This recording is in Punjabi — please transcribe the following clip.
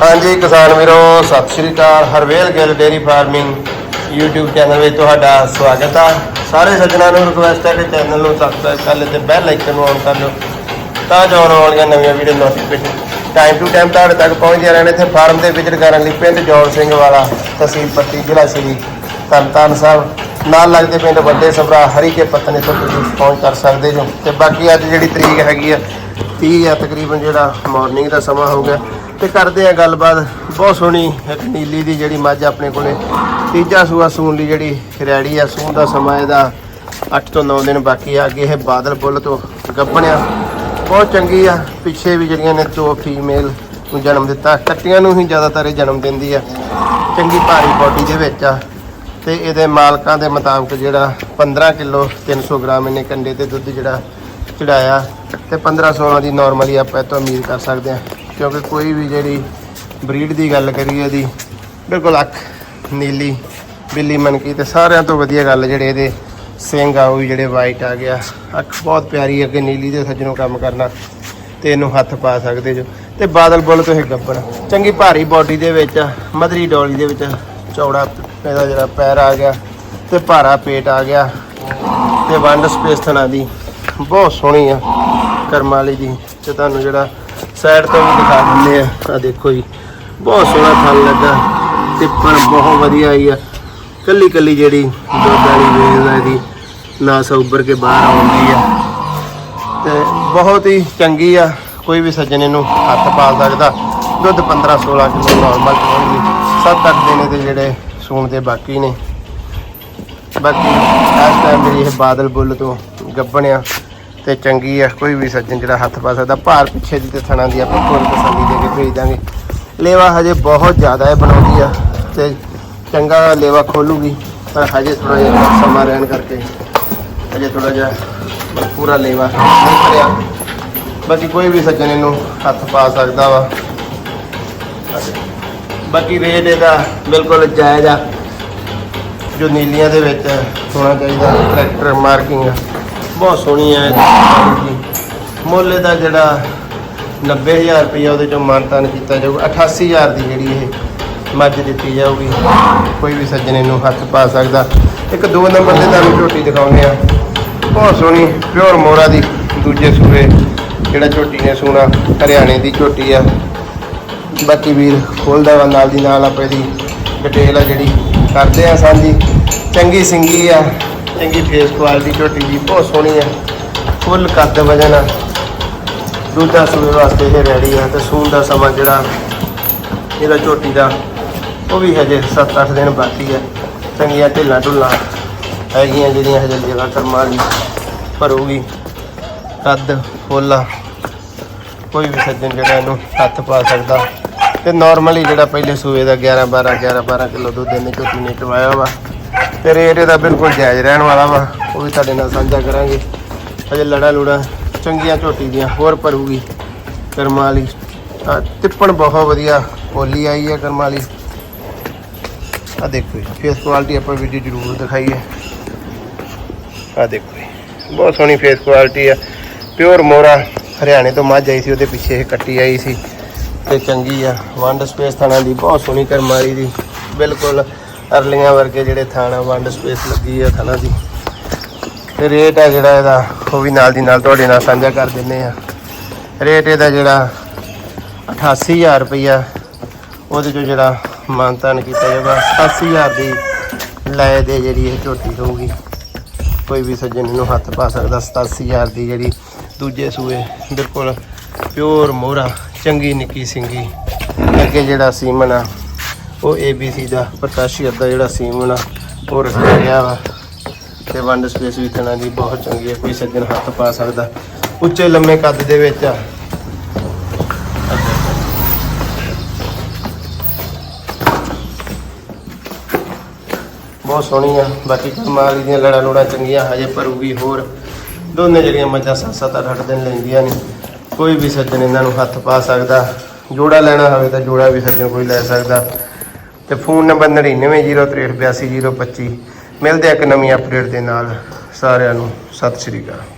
ਹਾਂਜੀ ਕਿਸਾਨ ਵੀਰੋ, ਸਤਿ ਸ੍ਰੀ ਅਕਾਲ। Harvel Gill dairy farming YouTube channel ਵਿੱਚ ਤੁਹਾਡਾ ਸਵਾਗਤ ਆ। ਸਾਰੇ ਸੱਜਣਾਂ ਨੂੰ ਰਿਕੁਐਸਟ ਹੈ ਕਿ ਚੈਨਲ ਨੂੰ ਸਬਸਕ੍ਰਾਈਬ ਕਰ ਲਿਓ ਤੇ ਬੈਲ ਆਈਕਨ ਨੂੰ ਔਨ ਕਰ ਲਓ। ਤਾਂ ਜੋ ਆਉਣ ਵਾਲੀਆਂ ਨਵੀਆਂ video notification time to time ਤੁਹਾਡੇ ਤੱਕ ਪਹੁੰਚਦੇ ਰਹਿਣ। ਇੱਥੇ ਫਾਰਮ ਤੇ ਵਿਜ਼ਿਟ ਕਰਨ ਲਈ ਪਿੰਡ ਜੌਲ ਸਿੰਘ ਵਾਲਾ, ਤਹਿਸੀਲ ਪੱਟੀ, ਜ਼ਿਲ੍ਹਾ ਸ੍ਰੀ ਤਰਨਤਾਰਨ ਸਾਹਿਬ। ਨਾਲ ਲੱਗਦੇ ਪਿੰਡ ਵੱਡੇ ਸਭਰਾ ਹਰੀਕੇ ਪੱਤਨੇ ਤੋਂ ਤੁਸੀਂ ਪਹੁੰਚ ਕਰ ਸਕਦੇ ਹੋ। ਤੇ ਬਾਕੀ ਅੱਜ ਜਿਹੜੀ ਤਰੀਕ ਹੈਗੀ ਆ 30 ਆ ਤਕਰੀਬਨ ਜਿਹੜਾ ਮਾਰਨਿੰਗ ਦਾ ਸਮਾਂ ਹੋ ਗਿਆ। ਤੇ ਕਰਦੇ ਆ ਗੱਲਬਾਤ। ਬਹੁਤ ਸੋਹਣੀ ਇੱਕ ਨੀਲੀ ਦੀ ਜਿਹੜੀ ਮੱਝ ਆਪਣੇ ਕੋਲੇ। ਤੀਜਾ ਸੂਆ ਸੂਣ ਲਈ ਜਿਹੜੀ ਰੈਡੀ ਆ, ਸੂਣ ਦਾ ਸਮਾਂ ਇਹਦਾ 8 ਤੋਂ 9 ਦਿਨ ਬਾਕੀ ਆ ਅੱਗੇ ਇਹ ਬਾਦਲ ਬੁੱਲ ਤੋਂ ਗੱਭਣਿਆ। ਬਹੁਤ ਚੰਗੀ ਆ। ਪਿੱਛੇ ਵੀ ਜਿਹੜੀਆਂ ਨੇ ਦੋ ਫੀਮੇਲ ਨੂੰ ਜਨਮ ਦਿੱਤਾ। ਕੱਟੀਆਂ ਨੂੰ ਹੀ ਜ਼ਿਆਦਾਤਰ ਇਹ ਜਨਮ ਦਿੰਦੀ ਆ। ਚੰਗੀ ਭਾਰੀ ਬੋਡੀ ਦੇ ਵਿੱਚ ਆ। ਤੇ ਇਹਦੇ ਮਾਲਕਾਂ ਦੇ ਮੁਤਾਬਕ ਜਿਹੜਾ 15 ਕਿਲੋ 300 ਗ੍ਰਾਮ ਇਹਨੇ ਕੰਡੇ ਤੇ ਦੁੱਧ ਜਿਹੜਾ ਚੜਾਇਆ। ਤੇ 15 16 ਦੀ ਨਾਰਮਲੀ ਆਪਾਂ ਇਹ ਤੋਂ ਉਮੀਦ ਕਰ ਸਕਦੇ ਹਾਂ ਕਿਉਂਕਿ ਕੋਈ ਵੀ ਜਿਹੜੀ ਬਰੀਡ ਦੀ ਗੱਲ ਕਰੀਏ ਇਹਦੀ, ਬਿਲਕੁਲ ਅੱਖ, ਨੀਲੀ, ਬਿੱਲੀ ਮਨਕੀ ਤੇ ਸਾਰਿਆਂ ਤੋਂ ਵਧੀਆ ਗੱਲ ਜਿਹੜੇ ਇਹਦੇ ਸਿੰਘ ਆ, ਉਹ ਵੀ ਜਿਹੜੇ ਵਾਈਟ ਆ ਗਿਆ। ਅੱਖ ਬਹੁਤ ਪਿਆਰੀ ਅੱਗੇ ਨੀਲੀ ਦੇ ਸੱਜਣੋਂ ਕੰਮ ਕਰਨਾ ਤੇ ਇਹਨੂੰ ਹੱਥ ਪਾ ਸਕਦੇ ਜੋ। ਤੇ ਬਾਦਲ ਬੁੱਲ ਤੋਂ ਇਹ ਗੱਬਣ ਚੰਗੀ ਭਾਰੀ ਬਾਡੀ ਦੇ ਵਿੱਚ, ਮਧਰੀ ਡੋਲੀ ਦੇ ਵਿੱਚ ਚੌੜਾ ਇਹਦਾ ਜਿਹੜਾ ਪੈਰ ਆ ਗਿਆ ਤੇ ਭਾਰਾ ਪੇਟ ਆ ਗਿਆ ਤੇ ਵੰਡ ਸਪੇਸ ਥਣਾ ਦੀ। ਬਹੁਤ ਸੋਹਣੀ ਆ ਕਰਮਾਲੀ ਦੀ ਤੇ ਤੁਹਾਨੂੰ ਜਿਹੜਾ ਸਾਈਡ ਤੋਂ ਵੀ ਦਿਖਾ ਦਿੰਦੇ ਆ। ਆ ਦੇਖੋ ਜੀ, ਬਹੁਤ ਸੋਹਣਾ ਥਣ ਲੱਗਾ, ਟਿੱਪਣ ਬਹੁਤ ਵਧੀਆ ਆਈ ਆ। ਕੱਲੀ ਕੱਲੀ ਜਿਹੜੀ ਦੁੱਧ ਵਾਲੀ ਵੇਲ ਆ ਇਹਦੀ ਨਾਸ ਉੱਭਰ ਕੇ ਬਾਹਰ ਆਉਂਦੀ ਆ। ਤੇ ਬਹੁਤ ਹੀ ਚੰਗੀ ਆ, ਕੋਈ ਵੀ ਸੱਜਣ ਇਹਨੂੰ ਹੱਥ ਪਾ ਸਕਦਾ। ਦੁੱਧ 15 16 ਕਿਲੋ ਨਾਰਮਲ ਚੋਣਗੀ 7-8 ਦਿਨ ਦੇ ਜਿਹੜੇ ਸੂਣ ਦੇ ਬਾਕੀ ਨੇ। ਬਾਕੀ ਇਸ ਟਾਈਮ ਜਿਹੜੀ ਇਹ ਬਾਦਲ ਬੁੱਲ ਤੋਂ ਗੱਬਣਿਆ। ਤੇ ਚੰਗੀ ਆ, ਕੋਈ ਵੀ ਸੱਜਣ ਜਿਹੜਾ ਹੱਥ ਪਾ ਸਕਦਾ, ਭਾਰ ਪਿੱਛੇ ਦੀ ਤੇ ਥਣਾ ਦੀ ਆਪਾਂ ਪੂਰੀ ਤਸੱਲੀ ਦੇ ਕੇ ਭੇਜ ਦਾਂਗੇ। ਲੇਵਾ ਹਜੇ ਬਹੁਤ ਜ਼ਿਆਦਾ ਹੈ ਬਣਾਉਂਦੀ ਆ ਤੇ ਚੰਗਾ ਲੇਵਾ ਖੋਲੂਗੀ, ਪਰ ਹਜੇ ਥੋੜਾ ਜਿਹਾ ਸਮਾਂ ਰਹਿਣ ਕਰਕੇ, ਹਜੇ ਥੋੜਾ ਜਿਹਾ ਪੂਰਾ ਲੇਵਾ ਨਹੀਂ ਭਰਿਆ। ਬਾਕੀ ਕੋਈ ਵੀ ਸੱਜਣ ਇਹਨੂੰ ਹੱਥ ਪਾ ਸਕਦਾ ਵਾ। ਬਾਕੀ ਰੇਟ ਇਹਦਾ ਬਿਲਕੁਲ ਜਾਇਜ਼ ਆ। ਜੋ ਨੀਲੀਆਂ ਦੇ ਵਿੱਚ ਹੋਣਾ ਚਾਹੀਦਾ, ਟਰੈਕਟਰ ਮਾਰਕਿੰਗ ਬਹੁਤ ਸੋਹਣੀ ਹੈ ਇਹਦੀ ਮੁੱਲ ਦਾ ਜਿਹੜਾ 90000 ਰੁਪਏ ਉਹਦੇ ਚੋਂ ਮਾਨਤਾਨ ਕੀਤਾ ਜਾਊਗਾ। 88000 ਦੀ ਜਿਹੜੀ ਇਹ ਮੱਝ ਦਿੱਤੀ ਜਾਊਗੀ। ਕੋਈ ਵੀ ਸੱਜਣ ਇਹਨੂੰ ਹੱਥ ਪਾ ਸਕਦਾ। ਇੱਕ ਦੋ ਨੰਬਰ ਤੇ ਤੁਹਾਨੂੰ ਝੋਟੀ ਦਿਖਾਉਂਦੇ ਆ। ਬਹੁਤ ਸੋਹਣੀ, ਪਿਓਰ ਮੋਰਾ ਦੀ ਦੂਜੇ ਸੂਏ ਜਿਹੜਾ ਝੋਟੀ ਨੇ ਸੋਨਾ ਹਰਿਆਣੇ ਦੀ ਝੋਟੀ ਆ। ਬਾਕੀ ਵੀਰ ਖੋਲਦਾ ਵਾ ਨਾਲ ਦੀ ਨਾਲ ਆਪਾਂ ਇਹਦੀ ਡਿਟੇਲ ਆ ਜਿਹੜੀ ਕਰਦੇ ਆ ਸਾਂਝੀ। ਚੰਗੀ ਸਿੰਗੀ ਆ। ਚੰਗੀ ਫੇਸ ਕੁਆਲਿਟੀ ਝੋਟੀ ਦੀ, ਬਹੁਤ ਸੋਹਣੀ ਹੈ ਫੁੱਲ ਕੱਦ ਵਜਨ ਆ। ਦੂਜਾ ਸੂਏ ਵਾਸਤੇ ਇਹ ਰੈਡੀ ਆ ਤੇ ਸੂਣ ਦਾ ਸਮਾਂ ਜਿਹੜਾ ਇਹਦਾ ਝੋਟੀ ਦਾ, ਉਹ ਵੀ ਹਜੇ 7-8 ਦਿਨ ਬਾਕੀ ਹੈ ਚੰਗੀਆਂ ਢਿੱਲਾਂ ਢੁੱਲਾਂ ਹੈਗੀਆਂ ਜਿਹੜੀਆਂ ਹਜੇ ਜਗ੍ਹਾ ਕਰਮਾਂ ਦੀ ਭਰੂਗੀ। ਕੱਦ, ਫੁੱਲ ਕੋਈ ਵੀ ਸੱਜਣ ਜਿਹੜਾ ਇਹਨੂੰ ਹੱਥ ਪਾ ਸਕਦਾ। ਤੇ ਨਾਰਮਲੀ ਜਿਹੜਾ ਪਹਿਲੇ ਸੂਏ ਦਾ 11 12 11 12 ਕਿਲੋ ਦੁੱਧ ਇਹਨੇ ਝੋਟੀ ਨੇ ਚਵਾਇਆ ਵਾ। ਤੇ ਰੇਟ ਇਹਦਾ ਬਿਲਕੁਲ ਜਾਇਜ਼ ਰਹਿਣ ਵਾਲਾ ਵਾ, ਉਹ ਵੀ ਤੁਹਾਡੇ ਨਾਲ ਸਾਂਝਾ ਕਰਾਂਗੇ। ਅਜੇ ਲੜਾ ਲੂੜਾ ਚੰਗੀਆਂ ਝੋਟੀ ਦੀਆਂ ਹੋਰ ਭਰੂਗੀ ਕਰਮਾਲੀ। ਵਾਲੀ ਆਹ ਤਿੱਪਣ ਬਹੁਤ ਵਧੀਆ ਪੋਲੀ ਆਈ ਹੈ ਕਰਮਾਲੀ। ਵਾਲੀ ਆ ਦੇਖੋ ਫੇਸ ਕੁਆਲਿਟੀ ਆਪਾਂ ਵੀਡੀਓ ਜ਼ਰੂਰ ਦਿਖਾਈਏ। ਆ ਦੇਖੋ ਜੀ, ਬਹੁਤ ਸੋਹਣੀ ਫੇਸ ਕੁਆਲਿਟੀ ਆ। ਪਿਓਰ ਮੋਰਾ ਹਰਿਆਣੇ ਤੋਂ ਮੱਝ ਆਈ ਸੀ, ਉਹਦੇ ਪਿੱਛੇ ਇਹ ਕੱਟੀ ਆਈ ਸੀ। ਤੇ ਚੰਗੀ ਆ, ਵੰਡ ਸਪੇਸ ਥਾਣਾ ਦੀ ਬਹੁਤ ਸੋਹਣੀ ਕਰਮਾਲੀ ਦੀ, ਬਿਲਕੁਲ। ਅਰਲੀਆਂ ਵਰਗੇ ਜਿਹੜੇ ਥਾਣਾ ਵੰਡ ਸਪੇਸ ਲੱਗੀ ਆ ਥਾਣਾ ਦੀ। ਤੇ ਰੇਟ ਆ ਜਿਹੜਾ ਇਹਦਾ, ਉਹ ਵੀ ਨਾਲ ਦੀ ਨਾਲ ਤੁਹਾਡੇ ਨਾਲ ਸਾਂਝਾ ਕਰ ਦਿੰਨੇ ਆ। ਰੇਟ ਇਹਦਾ ਜਿਹੜਾ 88000 ਰੁਪਈਆ, ਉਹਦੇ ਚੋਂ ਜਿਹੜਾ ਮਾਨਤਾਨ ਕੀਤਾ ਜਾਊਗਾ 80000 ਦੀ ਲੈ ਦੇ ਜਿਹੜੀ ਇਹ ਝੋਟੀ ਹੋਊਗੀ। ਕੋਈ ਵੀ ਸੱਜਣ ਨੂੰ ਹੱਥ ਪਾ ਸਕਦਾ 87000 ਦੀ ਜਿਹੜੀ ਦੂਜੇ ਸੂਏ, ਬਿਲਕੁਲ ਪਿਓਰ ਮੋਹਰਾ, ਚੰਗੀ ਨਿੱਕੀ ਸਿੰਗੀ। ਅੱਗੇ ਜਿਹੜਾ ਸੀਮਨ ਆ ਉਹ ABC ਦਾ ਪੋਟਾਸ਼ੀਅਮ ਦਾ ਜਿਹੜਾ ਸੀਮਨ ਆ ਉਹ ਰੱਖਿਆ ਗਿਆ ਵਾ। ਤੇ ਵੰਡ ਸਪੇਸ ਵੀ ਤਣਾ ਦੀ ਬਹੁਤ ਚੰਗੀ ਹੈ, ਕੋਈ ਸੱਜਣ ਹੱਥ ਪਾ ਸਕਦਾ। ਉੱਚੇ ਲੰਮੇ ਕੱਦ ਦੇ ਵਿੱਚ ਆ। ਬਹੁਤ ਸੋਹਣੀ ਆ। ਬਾਕੀ ਕਮਾਲ ਦੀਆਂ ਲੜਾ ਲੋੜਾ ਚੰਗੀਆਂ, ਹਜੇ ਭਰੂਗੀ ਹੋਰ। ਦੋਨੇ ਜਿਹੜੀਆਂ ਮੱਝਾਂ ਸੱਤ ਸੱਤ ਅੱਠ ਅੱਠ ਦਿਨ ਲੈਂਦੀਆਂ ਨੇ। ਕੋਈ ਵੀ ਸੱਜਣ ਇਹਨਾਂ ਨੂੰ ਹੱਥ ਪਾ ਸਕਦਾ। ਜੋੜਾ ਲੈਣਾ ਹੋਵੇ ਤਾਂ ਜੋੜਾ ਵੀ ਸੱਜਣ ਕੋਈ ਲੈ ਸਕਦਾ। ਤੇ ਫੋਨ ਨੰਬਰ 9903828025 ਮਿਲਦੇ ਆ ਇੱਕ ਨਵੀਂ ਅਪਡੇਟ ਦੇ ਨਾਲ। ਸਾਰਿਆਂ ਨੂੰ ਸਤਿ ਸ਼੍ਰੀ ਅਕਾਲ।